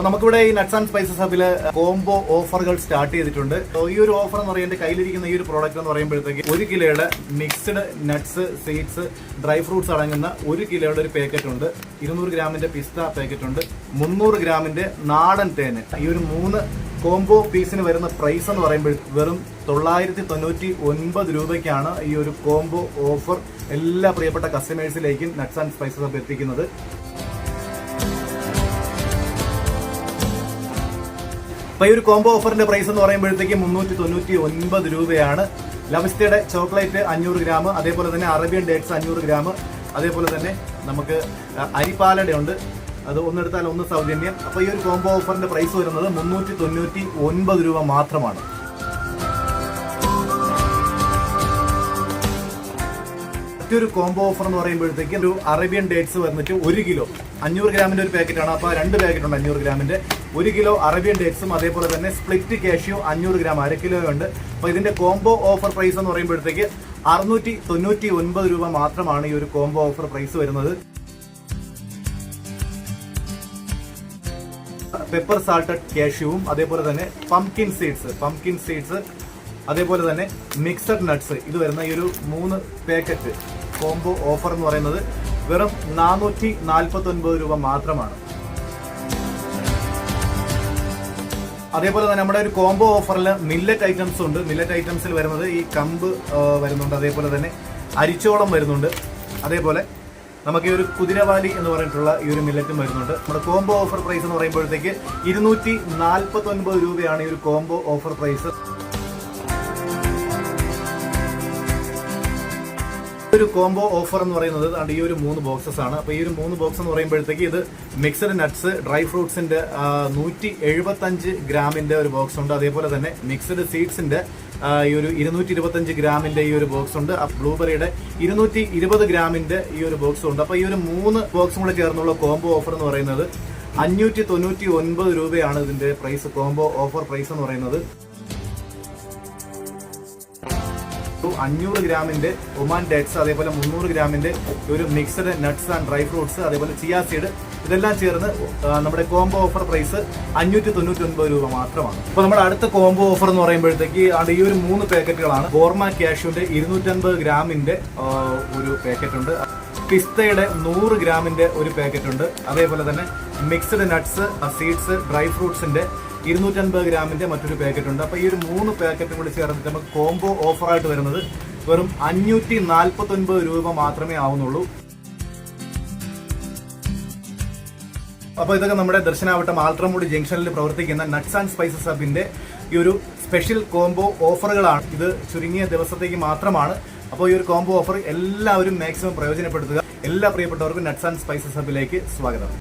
അപ്പൊ നമുക്കിവിടെ ഈ നട്ട്സ് ആൻഡ് സ്പൈസസ് ഹബിൽ കോംബോ ഓഫറുകൾ സ്റ്റാർട്ട് ചെയ്തിട്ടുണ്ട്. ഈ ഒരു ഓഫർ എന്ന് പറയുന്നത് കയ്യിലിരിക്കുന്ന ഈ ഒരു പ്രോഡക്റ്റ് എന്ന് പറയുമ്പോഴത്തേക്ക് ഒരു കിലോയുടെ mixed nuts seeds dry fruits അടങ്ങുന്ന ഒരു കിലോയുടെ ഒരു പാക്കറ്റ് ഉണ്ട്. ഇരുന്നൂറ് ഗ്രാമിന്റെ പിസ്ത പാക്കറ്റ് ഉണ്ട്. മുന്നൂറ് ഗ്രാമിന്റെ നാടൻ തേന്. ഈ ഒരു മൂന്ന് കോംബോ പീസിന് വരുന്ന പ്രൈസ് എന്ന് പറയുമ്പോൾ വെറും തൊള്ളായിരത്തി തൊണ്ണൂറ്റി ഒൻപത് രൂപയ്ക്കാണ് ഈ ഒരു കോംബോ ഓഫർ എല്ലാ പ്രിയപ്പെട്ട കസ്റ്റമേഴ്സിലേക്കും നട്ട്സ് ആൻഡ് സ്പൈസസ് എത്തിക്കുന്നത് അപ്പൊ ഈ ഒരു കോംബോ ഓഫറിന്റെ പ്രൈസ് എന്ന് പറയുമ്പോഴത്തേക്ക് മുന്നൂറ്റി തൊണ്ണൂറ്റി ഒൻപത് രൂപയാണ്. ലവിസ്റ്റയുടെ ചോക്ലേറ്റ് അഞ്ഞൂറ് ഗ്രാം അതേപോലെ തന്നെ അറേബ്യൻ ഡേറ്റ്സ് അഞ്ഞൂറ് ഗ്രാം അതേപോലെ തന്നെ നമുക്ക് അരിപ്പാലട ഉണ്ട്. അത് ഒന്നെടുത്താൽ ഒന്ന് സൗജന്യം. അപ്പൊ ഈ ഒരു കോംബോ ഓഫറിന്റെ പ്രൈസ് വരുന്നത് മുന്നൂറ്റി തൊണ്ണൂറ്റി ഒൻപത് രൂപ മാത്രമാണ്. മറ്റൊരു കോംബോ ഓഫർ എന്ന് പറയുമ്പോഴത്തേക്ക് ഒരു അറേബ്യൻ ഡേറ്റ്സ് വന്നിട്ട് ഒരു കിലോ അഞ്ഞൂറ് ഗ്രാമിന്റെ ഒരു പാക്കറ്റാണ് അപ്പോൾ രണ്ട് പാക്കറ്റ് ഉണ്ട് അഞ്ഞൂറ് ഗ്രാമിന്റെ. ഒരു കിലോ അറേബ്യൻ ഡേറ്റ്സും അതേപോലെ തന്നെ സ്പ്ലിറ്റ് കാഷ്യൂ അഞ്ഞൂറ് ഗ്രാം അര കിലോ ഉണ്ട്. അപ്പോൾ ഇതിന്റെ കോംബോ ഓഫർ പ്രൈസ് എന്ന് പറയുമ്പോഴത്തേക്ക് അറുന്നൂറ്റി തൊണ്ണൂറ്റി ഒൻപത് രൂപ മാത്രമാണ് ഈ ഒരു കോംബോ ഓഫർ പ്രൈസ് വരുന്നത്. പെപ്പർ സാൾട്ടഡ് കാഷ്യൂവും അതേപോലെ തന്നെ പംകിൻ സീഡ്സ് പംകിൻ സീഡ്സ് അതേപോലെ തന്നെ മിക്സഡ് നട്ട്സ് ഇത് വരുന്ന ഈ ഒരു മൂന്ന് പാക്കറ്റ് കോംബോ ഓഫർ എന്ന് പറയുന്നത് വെറും നാനൂറ്റി നാൽപ്പത്തി ഒൻപത് രൂപ മാത്രമാണ്. അതേപോലെ തന്നെ നമ്മുടെ ഒരു കോംബോ ഓഫറിൽ മില്ലറ്റ് ഐറ്റംസ് ഉണ്ട്. മില്ലറ്റ് ഐറ്റംസിൽ വരുന്നത് ഈ കമ്പ് വരുന്നുണ്ട്. അതേപോലെ തന്നെ അരിച്ചോളം വരുന്നുണ്ട്. അതേപോലെ നമുക്ക് ഈ ഒരു കുതിരവാലി എന്ന് പറഞ്ഞിട്ടുള്ള ഈ ഒരു മില്ലറ്റും വരുന്നുണ്ട്. നമ്മുടെ കോംബോ ഓഫർ പ്രൈസ് എന്ന് പറയുമ്പോഴത്തേക്ക് ഇരുന്നൂറ്റി രൂപയാണ് ഈ ഒരു കോംബോ ഓഫർ പ്രൈസ് ഒരു കോംബോ ഓഫർ എന്ന് പറയുന്നത് അതുകൊണ്ട് ഈ ഒരു മൂന്ന് ബോക്സസ് ആണ്. അപ്പൊ ഈ ഒരു മൂന്ന് ബോക്സ് എന്ന് പറയുമ്പോഴത്തേക്ക് ഇത് മിക്സഡ് നട്ട്സ് ഡ്രൈ ഫ്രൂട്ട്സിന്റെ നൂറ്റി എഴുപത്തഞ്ച് ഗ്രാമിന്റെ ഒരു ബോക്സ് ഉണ്ട്. അതേപോലെ തന്നെ മിക്സഡ് സീഡ്സിന്റെ ഈ ഒരു ഇരുന്നൂറ്റി ഇരുപത്തഞ്ച് ഗ്രാമിന്റെ ഈ ഒരു ബോക്സ് ഉണ്ട്. ആ ബ്ലൂബെറിയുടെ ഇരുന്നൂറ്റി ഇരുപത് ഗ്രാമിന്റെ ഈ ഒരു ബോക്സ് ഉണ്ട്. അപ്പൊ ഈ ഒരു മൂന്ന് ബോക്സും കൂടെ ചേർന്നുള്ള കോംബോ ഓഫർ എന്ന് പറയുന്നത് അഞ്ഞൂറ്റി തൊണ്ണൂറ്റി ഒൻപത് രൂപയാണ് ഇതിന്റെ പ്രൈസ് കോംബോ ഓഫർ പ്രൈസ് എന്ന് പറയുന്നത്. ഒരു അഞ്ഞൂറ് ഗ്രാമിന്റെ ഒമാൻ ഡേറ്റ്സ് അതേപോലെ മുന്നൂറ് ഗ്രാമിന്റെ ഒരു mixed nuts and dry fruits അതേപോലെ ചിയാ സീഡ് ഇതെല്ലാം ചേർന്ന് നമ്മുടെ കോംബോ ഓഫർ പ്രൈസ് അഞ്ഞൂറ്റി തൊണ്ണൂറ്റി ഒൻപത് രൂപ മാത്രമാണ്. അപ്പോൾ നമ്മുടെ അടുത്ത കോംബോ ഓഫർ എന്ന് പറയുമ്പോഴത്തേക്ക് അത് ഈ ഒരു മൂന്ന് പാക്കറ്റുകളാണ്. ഓർമ ക്യാഷ്യൂന്റെ ഇരുന്നൂറ്റൻപത് ഗ്രാമിന്റെ ഒരു പാക്കറ്റ് ഉണ്ട് പിസ്തയുടെ നൂറ് ഗ്രാമിന്റെ ഒരു പാക്കറ്റ് ഉണ്ട് അതേപോലെ തന്നെ മിക്സ്ഡ് നട്ട്സ് സീഡ്സ് ഡ്രൈ ഫ്രൂട്ട്സിന്റെ ഇരുന്നൂറ്റൻപത് ഗ്രാമിന്റെ മറ്റൊരു പാക്കറ്റ് ഉണ്ട് അപ്പോൾ ഈ ഒരു മൂന്ന് പാക്കറ്റും കൂടി ചേർന്നിട്ട് നമുക്ക് കോംബോ ഓഫറായിട്ട് വരുന്നത് വെറും അഞ്ഞൂറ്റി നാൽപ്പത്തി ഒൻപത് രൂപ മാത്രമേ ആവുന്നുള്ളൂ. അപ്പോൾ ഇതൊക്കെ നമ്മുടെ ദർശനാവട്ടം ആൾട്രമുടി ജംഗ്ഷനിൽ പ്രവർത്തിക്കുന്ന നട്ട്സ് ആൻഡ് സ്പൈസസ് ഹബിന്റെ ഈ ഒരു സ്പെഷ്യൽ കോംബോ ഓഫറുകളാണ് ഇത് ചുരുങ്ങിയ ദിവസത്തേക്ക് മാത്രമാണ്. അപ്പോൾ ഈ ഒരു കോംബോ ഓഫർ എല്ലാവരും മാക്സിമം പ്രയോജനപ്പെടുത്തുക. എല്ലാ പ്രിയപ്പെട്ടവർക്കും നട്ട്സ് ആൻഡ് സ്പൈസസ് ഹബിലേക്ക് സ്വാഗതം.